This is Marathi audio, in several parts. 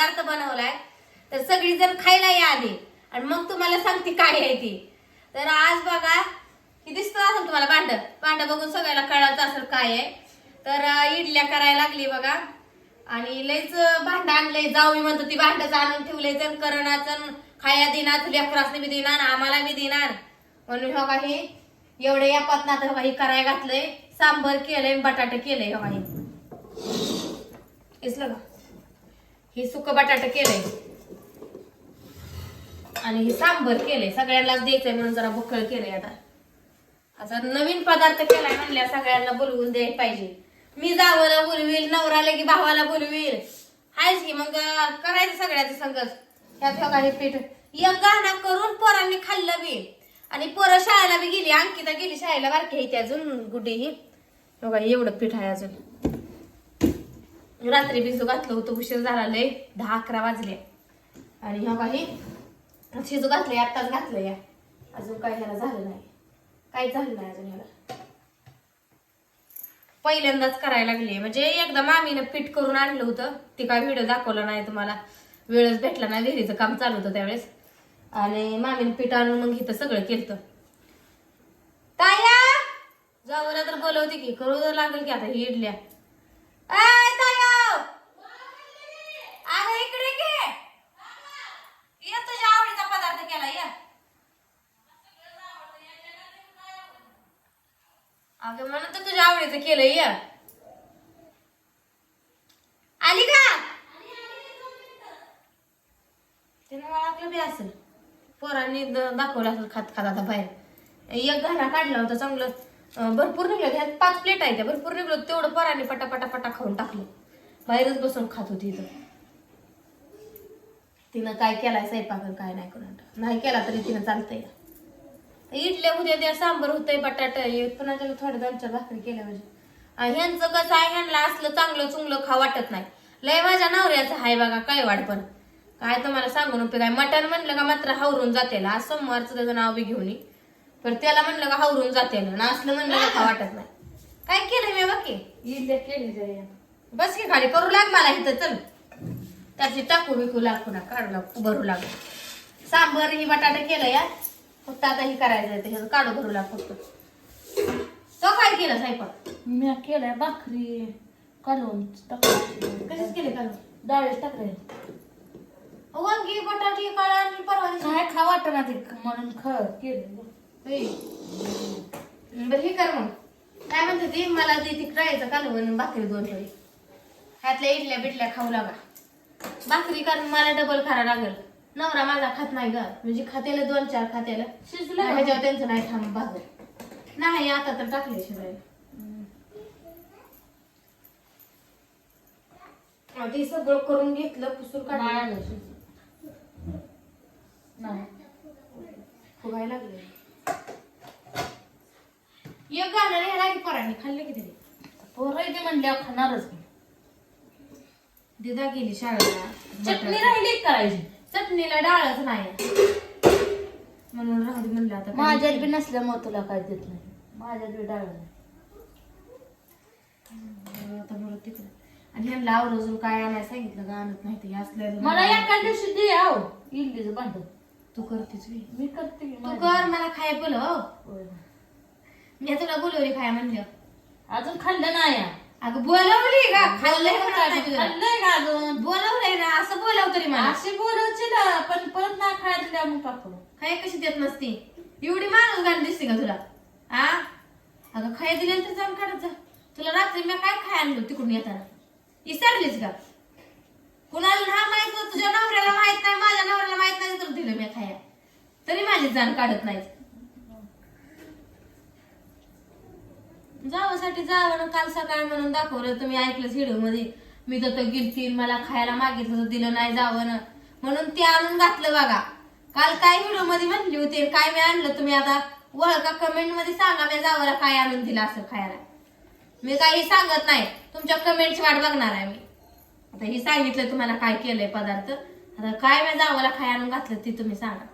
पदार्थ बनवलाय तर सगळी जण खायला या आधी. आणि मग तुम्हाला सांगते काय आहे ती. तर आज बघा की दिसत असेल तुम्हाला भांड. भांड बघून सगळ्याला कळत असेल काय आहे. तर इडल्या करायला लागली बघा. आणि लयच भांड आणलंय जाऊ मी म्हणतो ती भांडच आणून ठेवलंय. तर करणाचं खाया देणार लेकरासने बी देणार आम्हाला बी देणार. म्हणून हो काही एवढे या पत्नात काही हो करायला घातलंय. सांबर केलंय बटाटे केलंय हो काही इसलं का? हे सुक बटाटा केलंय. आणि हे सांबर केलंय. सगळ्यांनाच द्यायचंय म्हणून जरा बुकळ केलंय आता. असा नवीन पदार्थ केलाय म्हणल्या सगळ्यांना बोलवून द्यायला पाहिजे. मी जावला बोलवील नवराला की भावाला बोलवील. हायच की मग करायचं सगळ्याचं संगच ह्यात बघा पीठ. एक गाणं करून पोरांनी खाल्लं बी. आणि पोरं शाळेला बी गेली अंकिता गेली शाळेला. बारकी आहे ती अजून गुड्डी ही. बघा एवढं पीठ आहे अजून. रात्री भिजू घातलं होतं उशीर झाला लय दहा अकरा वाजले. आणि ह्या काही शिजू घातलं आत्ताच घातलं या अजून काय ह्याला झालं नाही. काहीच झालं नाही अजून ह्याला? पहिल्यांदाच करायला लागली म्हणजे एकदा मामीनं पीठ करून आणलं होतं. ती काय व्हिडिओ दाखवला नाही तुम्हाला. वेळच भेटला नाही विहिरीचं काम चालू होतं त्यावेळेस. आणि मामीनं पीठ आणून मग इथं सगळं केलं ताया! जाऊला तर बोलवते की करू तर लागेल की आता ही इडल्या आय ताया अगं इकडे घे ये तुझ्या आवडीचा पदार्थ केला या अगं लावायचं तर केलं या. आली का? त्यानं ओळखलं बी असेल. पोरांनी दाखवलं असेल खात खात आता बाहेर. एक घाणा काढला होता चांगलं. भरपूर निघलं. ह्यात पाच प्लेट आहे त्या. भरपूर निघलो तेवढं पोरांनी पटापटा पटा खाऊन टाकलं. बाहेरच बसून खात होती इथं. तिनं काय केलाय स्वयंपाक काय नाही करून. नाही केला तरी तिनं चालतंय. इडल्या उद्या द्या सांबर होतंय बटाटा हे पुन्हा त्याला थोड्या दोन चार भाकरी केल्या म्हणजे. आणि ह्यांचं कसं आहे ह्यांना असलं चांगलं चुंगलं खा वाटत नाही. लय माझ्या नवऱ्याचं हाय बघा काय वाट पण. काय तुम्हाला सांगून उपयोग आहे मटण म्हणलं का मात्र हावरून जातेला आज सोमवारचं त्याचं नाव बी घेऊन पण त्याला म्हणलं का हावरून जातेला ना असलं म्हणलं का खा वाटत नाही. काय केलं मी बाकी? इडल्या केली बस की खाली करू लाग मला इथं चल. त्याची टाकू बिकू लाग पुन्हा काढू लाग भरू लाग सांबर ही बटाटा केलं या फक्त आता ही करायचं आहे ह्याचं काढू भरू लाग फक्त. तो काय केलं स्वयंपाक मी केल्या भाकरी कालवून टाकले कशीच केले काढून डाळीत टाकले वांगी बटाटी काळा आणि परवा दिवशी. काय खा वाटणार ते म्हणून ख केले. बरं हे कर मग. काय म्हणते ती? मला ती तिकडायचं कालवण भाकरी दोन थोडी ह्यातल्या इडल्या बिटल्या खाऊ लागा. भाकरी कारण मला डबल खारा लागल. नवरा माझा खात नाही ग. म्हणजे खात्याला दोन चार खात्याला. शिजलं का? ह्याच्यावर त्यांचं नाही थांब भाकर नाही आता तर टाकले शिजायला अं, ते सगळं करून घेतलं पुसूर काढलं. नाही आलं शिजलं. नाही. फुगायला लागले. एक गाणं ह्याला परांनी खाल्ले की तरी पोरं इथे म्हणल्यावर खाणारच की. दिदा गेली शाळेला. चटणी राहिली करायची. चटणीला डाळच नाही. म्हणून राहू दे म्हणलं आता काय माझ्यात बी नसल्यामुळे तुला काय देत नाही. माझ्यात बी डाळ नाही. बरं, आता बरं तिकडे. आणि ह्यांना आवरजून काय आणायला सांगितलं का आणत नाही ते असलं मला एका दिवशी दे आहो इडलीचं भांड. तू करतेच बी. मी करते की तू माझ्या- कर मला खाय बोलव होय. मी तुला बोलवली खाय म्हणलं. अजून खाल्लं नाही. अगं बोलवली का खाल्लंय म्हणत नाही तुला. खाल्लंय का अजून? असं बोलव तरी मला अशी बोलायची ना पण परत नाही खायला दिल्या मग टाकू खाय कशी देत नसती? एवढी माणूस गाणी दिसते का तुला? हा अगं खाय दिले तर जाऊन काढत जा. तुला रात्री मी काय खाय आणलं तिकडून येताना? विसरलीस का? कुणाला हा माहीत होतं, तुझ्या नवऱ्याला माहीत नाही माझ्या नवऱ्याला माहीत नाही तर दिलं मी खाया तरी माझी जाण काढत नाही जावासाठी जावं ना काल सकाळी म्हणून दाखवलं तुम्ही ऐकलंच व्हिडिओमध्ये मी तर गिरती मला खायला मागितलं तर दिलं नाही जावं. ना म्हणून ते आणून घातलं बघा. काल काय व्हिडिओमध्ये म्हणली होती काय मी आणलं तुम्ही आता? वळका कमेंटमध्ये सांगा मी जावला काय आणून दिलं असं खायला. मी काही सांगत नाही. तुमच्या कमेंटची वाट बघणार आहे मी. आता हे सांगितलं तुम्हाला काय केलंय पदार्थ. आता काय मी जावाला खाय आणून घातलं ते तुम्ही सांगा.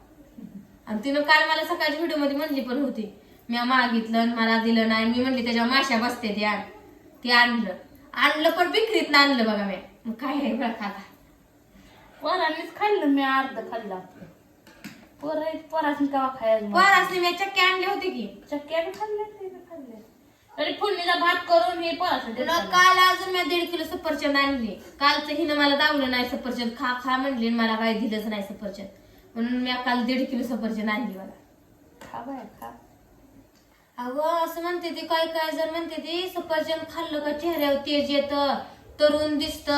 आणि तिनं काल मला सकाळच्या व्हिडिओमध्ये म्हणली पण होती. मी मागितलं आणि मला दिलं नाही. मी म्हणली त्याच्यावर माश्या बसते ते आण ते आणलं. आणलं पण विक्रीत आणलं बघा मी. मग काय आहे बघा आता? पोरांनीच खाल्लं मी अर्ध खाल्लं पोर पोरासनी कवा खायला पोरासनी मी चक्की आणली होती की. ते बी खाल्ले. तरी फोडणीचा भात करून हे पोरासाठी तुला काल अजून मी दीड किलो सफरचंद आणली. कालचं हिनं मला दावलं नाही सफरचंद. खा खा म्हणली आणि मला काही दिलंच नाही सफरचंद. म्हणून मी काल दीड किलो सफरचंद आणली मला. खा बाय खा. अगं असं म्हणते ती काय काय जर म्हणते ती सफरचंद खाल्लं का चेहऱ्यावर तेज येतं तरुण दिसत.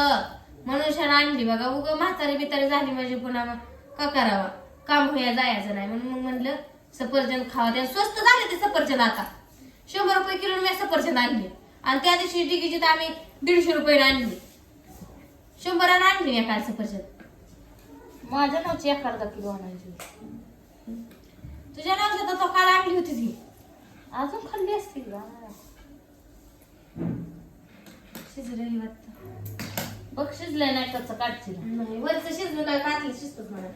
म्हणून शाळा आणली बघा उग म्हातारी बितारी झाली माझी पुन्हा का करावा? काम होया जायचं नाही म्हणून मग म्हणलं सफरचंद खावा त्या स्वस्त झाले ते सफरचंद आता. शंभर रुपये किलो मी सफरचंद आणली. आणि त्या दिवशी डिगीची तर आम्ही दीडशे रुपये आणली. शंभरानं आणली मी काल सफरचंद. माझ्या नावची एक अर्धा किलो आणायची. तुझ्या नावाच्या तर तो काल आणली होती ती अजून खाल्ली असती का शिजलेली वाटतं. बघ शिजलंय नाही कच्चं काढची नाही वरचं शिजलं नाही कातलं शिजतच मला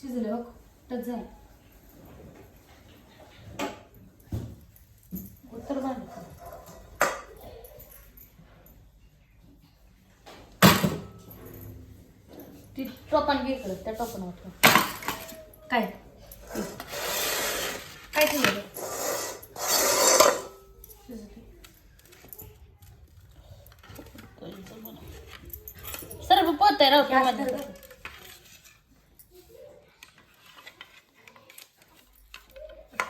शिजलं बघ टच झालं. उत्तर भाजी ती टोपण घे त्या टोपण वाटलं काय? काय ठेवलं सर्व पोत आहे टोमॅटो.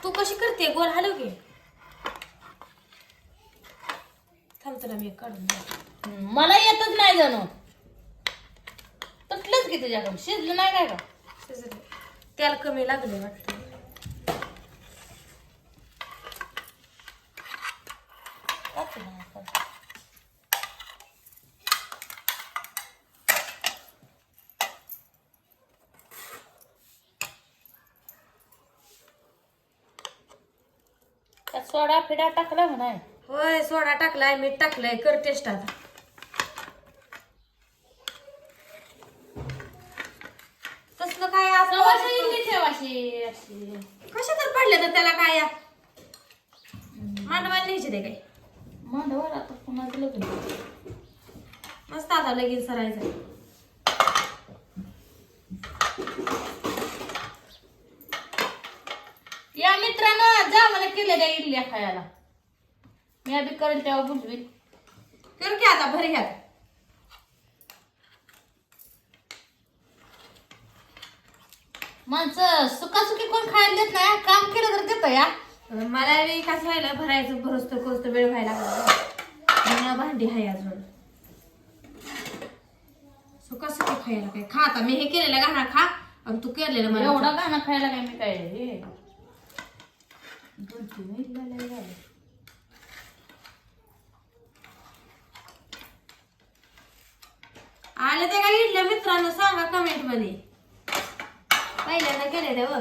तू कशी करते? गोल हलव की? थांब तुला मी काढून मला येतच नाही जणू. तुटलंच की तुझ्याकडे. शिजलं नाही काय का शिजलं. तेल कमी लागले वाटतं टाकू ना आता. त्यात सोडा फिडा टाकला म्हणाय. होय सोडा टाकलाय मीठ टाकलंय कर टेस्ट आता. तसलं काय असं ठेवाशी अशी कशा तर पडलं तर त्याला काय मांडवायला न्यायचे ते काय? मांडवर आता लग्न मस्त आता लगीन सरायचं या मित्रानं जा मला केलेल्या इडल्या खायला. मी आधी करेल तेव्हा बुजवील कर की आता भरी घ्या माणसं सुखासुखी कोण खायला देत नाही काम केलं तर देत या. मला बी कसं व्हायला भरायचं भरसतो करतो वेळ व्हायला लागला. भांडी आहे अजून. सुका सुका खायला काय? खा आता मी हे केलेलं घाणा खा आणि तू केलेलं मला एवढा गाणं खायला काय मी काय हे? दोन तीन इडल्या लय झाल्या. आले ते काय इडल्या मित्रांनो? सांगा कमेंटमध्ये. पहिल्यांदा केले ते व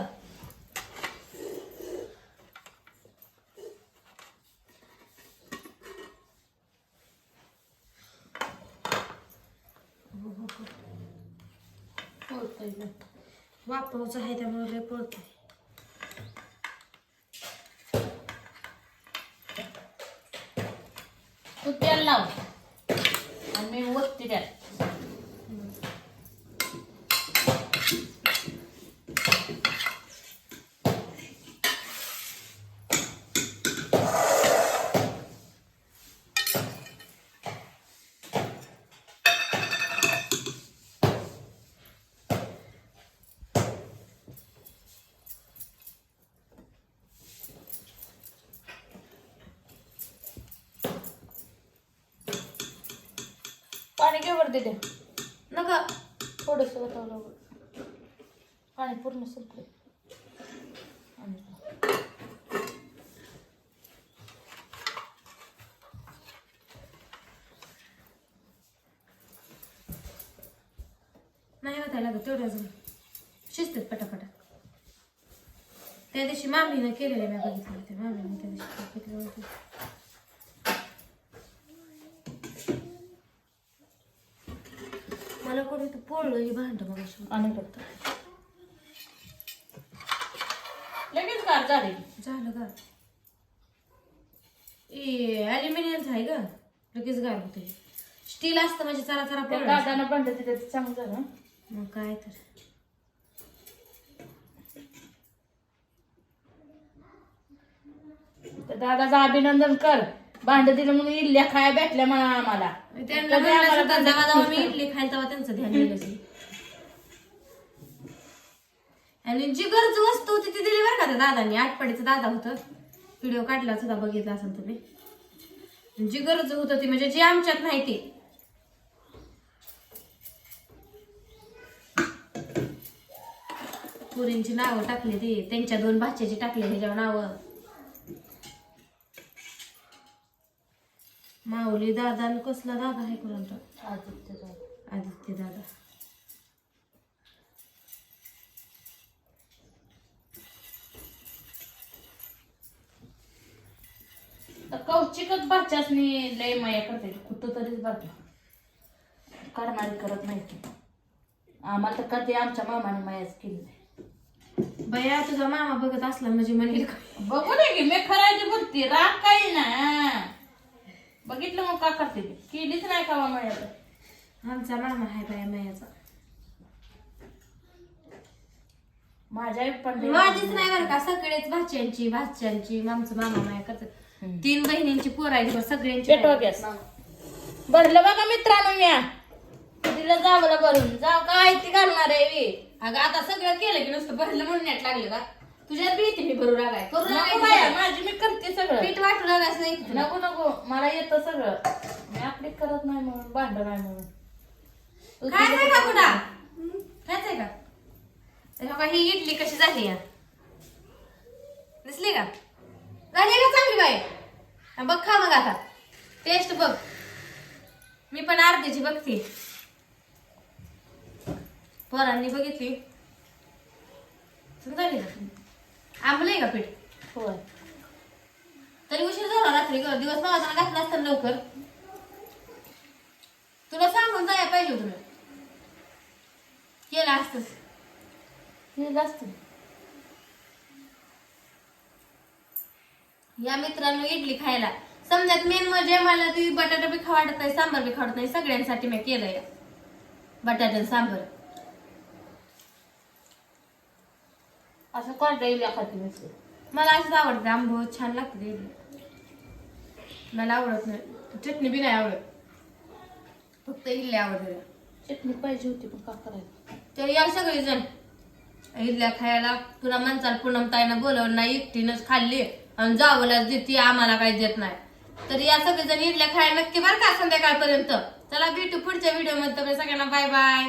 हो, हो, हो. पोळतंय वापरायचं आहे त्यामुळे लय पळते तू तेल लाव आणि मी वत्ती त्यात पाणी घे वर दिले. नका. थोडस वतावलं पाणी पूर्ण संपलं आणि नाही होता लागत तेवढं अजून. शिजतात पटापटा. त्या दिवशी मामीनं केलेलं मी बघितलं होते मामीनं त्या दिवशी केलेलं होतं मला कोणी तू पोळलं ही भांड मग आणि फक्त लगेच गार झाली झालं का ए ॲल्युमिनियमचं आहे का लगेच गार होते स्टील असतं म्हणजे चरा चरा त्या पडलं. दादानं भांडत तिथे चांगलं झालं मग काय तर. तर दादाचं अभिनंदन कर. भांड दिलं म्हणून इल्ल्या खाया भेटल्या म्हणा आम्हाला. त्यांना कधी म्हणलं आम्हाला सुद्धा भांडं- जेव्हा जेव्हा मी इडली खाईल तेव्हा त्यांचं ध्यान गेलं असेल. आणि जी गरज वस्तू होती ती दिली बरं का त्या दादांनी. आठपडीचं दादा होतं. व्हिडिओ काढला सुद्धा बघितला असेल तुम्ही. जी गरज होत ती म्हणजे जी आमच्यात नाही ती. पुरींची नावं टाकली ती. त्यांच्या दोन भाच्याची टाकली ह्याच्यावर नावं. माऊली दादा आणि कसला दादा आहे कोणता आदित्य दादा. आदित्य दादा. कौचिकच बाच्यासनी लय माया करते. कुठं तरीच बाजू करणारी करत नाही. आम्हाला तर कधी आमच्या मामाने मायाच केली नाही. बया तुझा मामा बघत असला म्हणजे म्हणेल? बघू दे की मी खरायची बोलते राग काही ना. बघितलं मग का करते ती? केलीच नाही का माया आमचा मामा आहे बाया मयाचा. माझ्या पण माझीच नाही बरं का सगळेच भाच्यांची भाच्यांची. आमचं मामा माया करतात हम्म. तीन बहिणींची पोर आहेत बघ, सगळ्यांची पेटवा. गॅस. भरलं बघा मित्रांनो म्या. तिला जावला भरून. जाव काय ती घालणार आहे बी? अगं आता सगळं केलं की नुसतं भरलं म्हणून नेट लागलं का तुझ्यात बी येते मी भरू लागाय. करू नको बाया, काय? माझी मी करते सगळं. पीठ वाटू लागायचं नाही. नको नको. मला येतं सगळं. मी आपली करत नाही म्हणून भांड नाही म्हणून. तू खायचंय का कुठा खायचंय का? तर ही इडली कशी झाली या? दिसली का? झाली का चांगली बाई? हा, बघ खा मग आता. टेस्ट बघ. मी पण अर्ध्याची बघते. पोरांनी बघितली. झाली का? आंबलंय का पीठ? होय. तरी उशीर झाला रात्री दिवस माझा घातला असता लवकर. तुला सांगून जायला पाहिजे मी. केलं असतंच. केलं असतं या मित्रांनो इडली खायला. समजात मेन म्हणजे मला ती बटाटा बी खावाडत नाही सांबार बी खावडत नाही. सगळ्यांसाठी मी केलंय. बटाटा आणि सांबार. असं इल्या खाती मी मला असंच आवडतं आंबट छान लागतं ते. मला आवडत नाही. चटणी बी नाही आवडत. फक्त इडली आवडते. चटणी पाहिजे होती पण का करायचं तर या सगळी जण इडल्या खायला तुला म्हणचाल पूनम ताईनं बोलवलं नाही एकटीनंच खाल्ली. आणि जावलाच देते आम्हाला काही देत नाही. तर या सगळेजण इडल्या खायला नक्की बरं का संध्याकाळपर्यंत. चला भेटू पुढच्या व्हिडिओमध्ये. सगळ्यांना बाय बाय